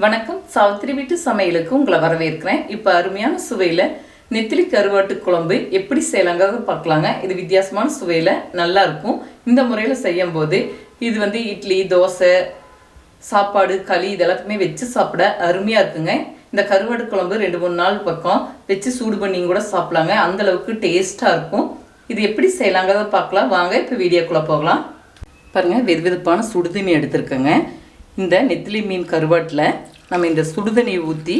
வணக்கம். சாவித்திரி வீட்டு சமையலுக்கு உங்களை வரவேற்கிறேன். இப்போ அருமையான சுவையில் நெத்திலி கருவாட்டு குழம்பு எப்படி செய்யலாங்கிறத பார்க்கலாங்க. இது வித்தியாசமான சுவையில் நல்லா இருக்கும். இந்த முறையில் செய்யும் போது இது வந்து இட்லி தோசை சாப்பாடு களி இதெல்லாத்துக்குமே வச்சு சாப்பிட அருமையாக இருக்குங்க. இந்த கருவாடு குழம்பு ரெண்டு மூணு நாள் பக்கம் வச்சு சூடு பண்ணி கூட சாப்பிடலாங்க. அந்தளவுக்கு டேஸ்ட்டாக இருக்கும். இது எப்படி செய்யலாங்கிறத பார்க்கலாம். வாங்க இப்போ வீடியோக்குள்ளே போகலாம். பாருங்கள் வெது வெதுப்பான சுடுதண்ணி எடுத்துருக்கேங்க. இந்த நெத்திலி மீன் கருவாட்டில் நம்ம இந்த சுடுதண்ணி ஊற்றி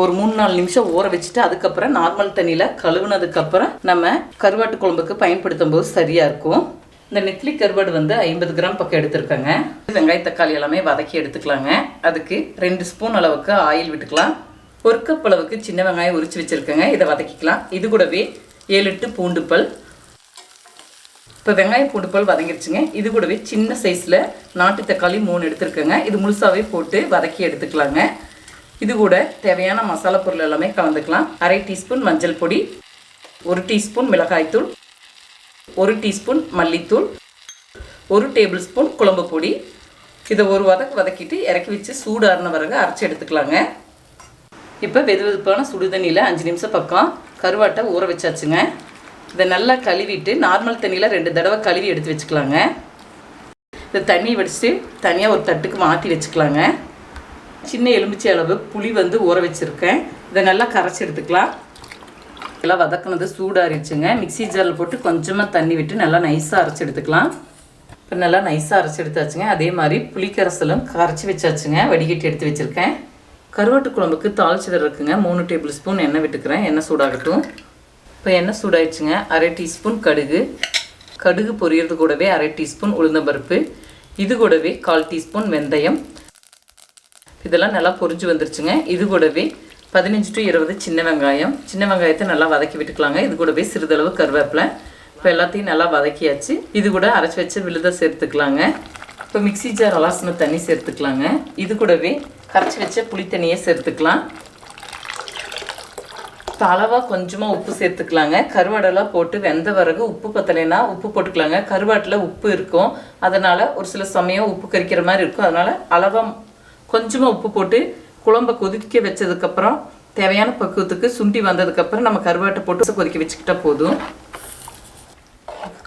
ஒரு மூணு நாலு நிமிஷம் ஊற வச்சுட்டு அதுக்கப்புறம் நார்மல் தண்ணியில் கழுவுனதுக்கப்புறம் நம்ம கருவாட்டு குழம்புக்கு பயன்படுத்தும் போது சரியாக இருக்கும். இந்த நெத்திலி கருவாடு வந்து ஐம்பது கிராம் பக்கம் எடுத்திருக்கேங்க. வெங்காய தக்காளி எல்லாமே வதக்கி எடுத்துக்கலாங்க. அதுக்கு ரெண்டு ஸ்பூன் அளவுக்கு ஆயில் விட்டுக்கலாம். ஒரு கப் அளவுக்கு சின்ன வெங்காயம் உரிச்சு வச்சுருக்கேங்க. இதை வதக்கிக்கலாம். இது கூடவே ஏழு எட்டு பூண்டு பல் இப்போ வெங்காயம் பூண்டு போல் வதங்கிடுச்சுங்க இது கூடவே சின்ன சைஸில் நாட்டு தக்காளி மூணு எடுத்துருக்கேங்க. இது முழுசாகவே போட்டு வதக்கி எடுத்துக்கலாங்க. இது கூட தேவையான மசாலா பொருள் எல்லாமே கலந்துக்கலாம். அரை டீஸ்பூன் மஞ்சள் பொடி ஒரு டீஸ்பூன் மிளகாய்த்தூள் ஒரு டீஸ்பூன் மல்லித்தூள் ஒரு டேபிள் ஸ்பூன் குழம்பு பொடி. இதை ஒரு வதக்கு வதக்கிட்டு இறக்கி வச்சு சூடாறின பிறகு அரைச்சி எடுத்துக்கலாங்க. இப்போ வெது வெதுப்பான சுடுதண்ணியில் அஞ்சு நிமிஷம் பக்கம் கருவாட்டை ஊற வச்சாச்சுங்க. இதை நல்லா கழுவிட்டு நார்மல் தண்ணியில் ரெண்டு தடவை கழுவி எடுத்து வச்சுக்கலாங்க. இந்த தண்ணி வடிச்சுட்டு தனியாக ஒரு தட்டுக்கு மாற்றி வச்சுக்கலாங்க. சின்ன எலுமிச்சை அளவு புளி வந்து ஊற வச்சுருக்கேன். இதை நல்லா கரைச்சி எடுத்துக்கலாம். எல்லாம் வதக்குனது சூடாரிச்சுங்க மிக்ஸி ஜாரில் போட்டு கொஞ்சமாக தண்ணி விட்டு நல்லா நைஸாக அரைச்சி எடுத்துக்கலாம். இப்போ நல்லா நைஸாக அரைச்சி எடுத்தாச்சுங்க. அதே மாதிரி புளிக்கரசலும் கரைச்சி வச்சாச்சுங்க. வடிகட்டி எடுத்து வச்சுருக்கேன். கருவாட்டு குழம்புக்கு தாளிச்சது இருக்குங்க. மூணு டேபிள் ஸ்பூன் எண்ணெய் விட்டுக்கிறேன். எண்ணெய் சூடாகட்டும். இப்போ எண்ணெய் சூடாயிடுச்சுங்க. அரை டீஸ்பூன் கடுகு. கடுகு பொரியறது கூடவே அரை டீஸ்பூன் உளுந்தம்பருப்பு. இது கூடவே கால் டீஸ்பூன் வெந்தயம். இதெல்லாம் நல்லா பொரிஞ்சு வந்துருச்சுங்க. இது கூடவே பதினஞ்சு டு இருபது சின்ன வெங்காயம். சின்ன வெங்காயத்தை நல்லா வதக்கி விட்டுக்கலாங்க. இது கூடவே சிறிதளவு கருவேப்பிலை. இப்போ எல்லாத்தையும் நல்லா வதக்கியாச்சு. இது கூட அரைச்சி வச்ச விழுத சேர்த்துக்கலாங்க. இப்போ மிக்ஸி ஜார் அலாசின தண்ணி சேர்த்துக்கலாங்க. இது கூடவே கரைச்சி வச்ச புளி தண்ணியை சேர்த்துக்கலாம். அளவாக கொஞ்சமாக உப்பு சேர்த்துக்கலாங்க. கருவாடெல்லாம் போட்டு வெந்த பிறகு உப்பு பத்தலைன்னா உப்பு போட்டுக்கலாங்க. கருவாட்டில் உப்பு இருக்கும். அதனால் ஒரு சில சமயம் உப்பு கரிக்கிற மாதிரி இருக்கும். அதனால் அளவாக கொஞ்சமாக உப்பு போட்டு குழம்பை கொதிக்க வச்சதுக்கப்புறம் தேவையான பக்குவத்துக்கு சுண்டி வந்ததுக்கப்புறம் நம்ம கருவாட்டை போட்டு கொதிக்க வச்சுக்கிட்டா போதும்.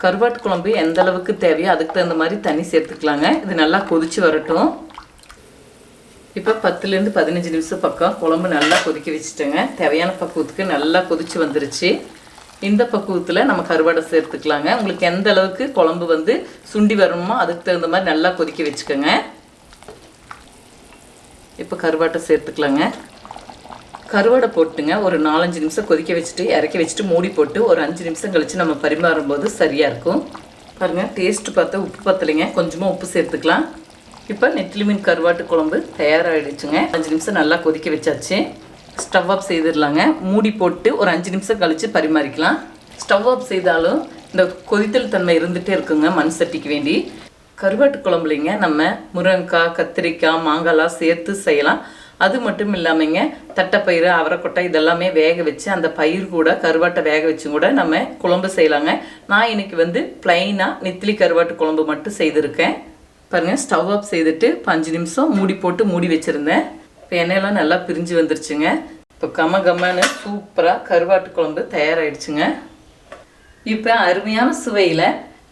கருவாட்டு குழம்பு எந்த அளவுக்கு தேவையோ அதுக்கு தகுந்த மாதிரி தண்ணி சேர்த்துக்கலாங்க. இது நல்லா கொதிச்சு வரட்டும். இப்போ பத்துலேருந்து பதினஞ்சு நிமிஷம் பக்கம் குழம்பு நல்லா கொதிக்க வச்சுட்டேங்க. தேவையான பக்குவத்துக்கு நல்லா கொதிச்சு வந்துருச்சு. இந்த பக்குவத்தில் நம்ம கருவாடை சேர்த்துக்கலாங்க. உங்களுக்கு எந்த அளவுக்கு குழம்பு வந்து சுண்டி வரணுமோ அதுக்கு தகுந்த மாதிரி நல்லா கொதிக்க வச்சுக்கோங்க. இப்போ கருவாட்டை சேர்த்துக்கலாங்க. கருவாடை போட்டுங்க. ஒரு நாலஞ்சு நிமிஷம் கொதிக்க வச்சுட்டு இறக்கி வச்சுட்டு மூடி போட்டு ஒரு அஞ்சு நிமிஷம் கழித்து நம்ம பரிமாறும் போது சரியாக இருக்கும். பாருங்கள் டேஸ்ட்டு பார்த்தா உப்பு பத்தலைங்க. கொஞ்சமாக உப்பு சேர்த்துக்கலாம். இப்போ நெத்திலி மீன் கருவாட்டு குழம்பு தயாராகிடுச்சுங்க அஞ்சு நிமிஷம் நல்லா கொதிக்க வச்சாச்சு. ஸ்டவ் ஆஃப் செய்திடலாங்க. மூடி போட்டு ஒரு அஞ்சு நிமிஷம் கழித்து பரிமாறிக்கலாம். ஸ்டவ் ஆஃப் செய்தாலும் இந்த கொதித்தல் தன்மை இருந்துகிட்டே இருக்குங்க மண் சட்டிக்கு வேண்டி. கருவாட்டு குழம்புலைங்க நம்ம முருங்கைக்காய் கத்திரிக்காய் மாங்காய்லாம் சேர்த்து செய்யலாம். அது மட்டும் இல்லாமங்க தட்டைப்பயிறு அவரைக்கொட்டை இதெல்லாமே வேக வச்சு அந்த பயிர் கூட கருவாட்டை வேக வச்சும் கூட நம்ம குழம்பு செய்யலாங்க. நான் இன்னைக்கு வந்து பிளைனாக நெத்திலி கருவாட்டு குழம்பு மட்டும் செய்திருக்கேன். பாருங்கள் ஸ்டவ் ஆஃப் செய்துட்டு பஞ்சு நிமிஷம் மூடி போட்டு மூடி வச்சுருந்தேன். இப்போ எண்ணெயெல்லாம் நல்லா பிரிஞ்சு வந்துருச்சுங்க. இப்போ கம கம்மன்னு சூப்பராக கருவாட்டு குழம்பு தயாராகிடுச்சுங்க இப்போ அருமையான சுவையில்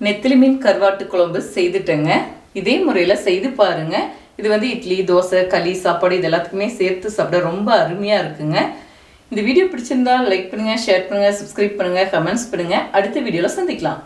நெத்திலி மீன் கருவாட்டு குழம்பு செய்துட்டேங்க. இதே முறையில் செய்து பாருங்க. இது வந்து இட்லி தோசை களி சாப்பாடு இது எல்லாத்துக்குமே சேர்த்து சாப்பிட ரொம்ப அருமையாக இருக்குங்க. இந்த வீடியோ பிடிச்சிருந்தா லைக் பண்ணுங்கள் ஷேர் பண்ணுங்கள் சப்ஸ்கிரைப் பண்ணுங்கள் கமெண்ட்ஸ் பண்ணுங்கள் அடுத்த வீடியோவில் சந்திக்கலாம்.